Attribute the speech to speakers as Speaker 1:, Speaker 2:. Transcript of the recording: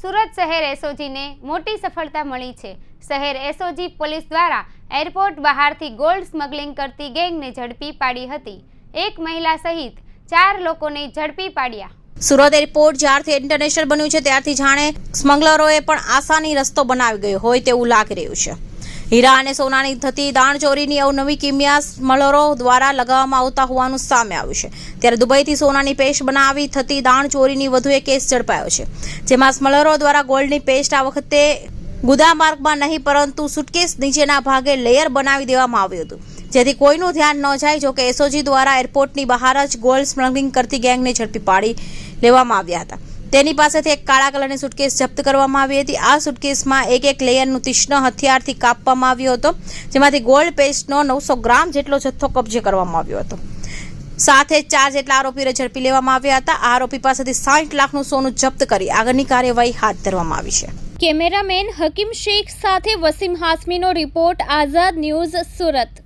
Speaker 1: સુરત શહેર એસઓજીને મોટી સફળતા મળી છે. શહેર એસઓજી પોલીસ દ્વારા એરપોર્ટ બહારથી ગોલ્ડ સ્મગલિંગ કરતી ગેંગને ઝડપી પાડી હતી. એક મહિલા સહિત ચાર લોકોને ઝડપી પાડ્યા.
Speaker 2: સુરત એરપોર્ટ જ્યારથી ઇન્ટરનેશનલ બન્યું છે, ત્યારથી જાણે સ્મગલરોએ પણ આસાની રસ્તો બનાવી ગયો હોય તેવું લાગી રહ્યું છે. હીરા અને સોનાની થતી દાણચોરીની અવનવી કિમિયા મલરો દ્વારા લગાવવામાં આવતા હોવાનું સામે આવ્યું છે. ત્યારે દુબઈથી સોનાની પેસ્ટ બનાવી થતી દાણચોરીની વધુ એક કેસ ઝડપાયો છે. જેમાં સ્મલરો દ્વારા ગોલ્ડની પેસ્ટ આ વખતે ગુદા માર્ગમાં નહીં, પરંતુ સુટકેસ નીચેના ભાગે લેયર બનાવી દેવામાં આવ્યું હતું. જેથી કોઈનું ધ્યાન ન જાય જોકે એસઓજી દ્વારા એરપોર્ટની બહાર જ ગોલ્ડ સ્મગલિંગ કરતી ગેંગને ઝડપી પાડી લેવામાં આવ્યા હતા. તેની પાસેથી એક કાળા કલરની સુટકેસ જપ્ત કરવામાં આવી હતી. આ સુટકેસમાં એક એક લેયરનું તીક્ષ્ણ હથિયારથી કાપવામાં આવ્યો હતો, જેમાંથી ગોલ્ડ પેસ્ટનો નવસો ગ્રામ જેટલો જથ્થો કબજે કરવામાં આવ્યો હતો. સાથે ચાર જેટલા આરોપીને ઝડપી લેવામાં આવ્યા હતા. આરોપી પાસેથી સાઠ લાખનું સોનું જપ્ત કરી આગળની કાર્યવાહી હાથ ધરવામાં આવી છે.
Speaker 3: કેમેરામેન હકીમ શેખ સાથે વસીમ હાસમીનો રિપોર્ટ, આઝાદ ન્યૂઝ સુરત.